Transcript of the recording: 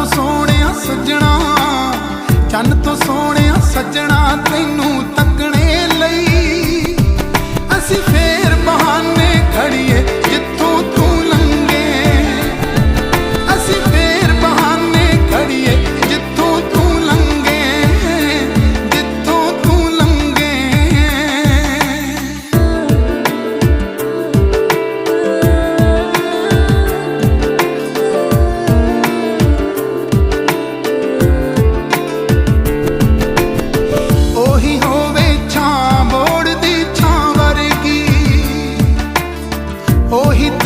ਤੋਂ ਸੋਹਣਿਆ ਸੱਜਣਾ ਚੰਨ ਤੋਂ ਸੋਹਣਿਆ ਸੱਜਣਾ ਤੈਨੂੰ Oh, ওহিত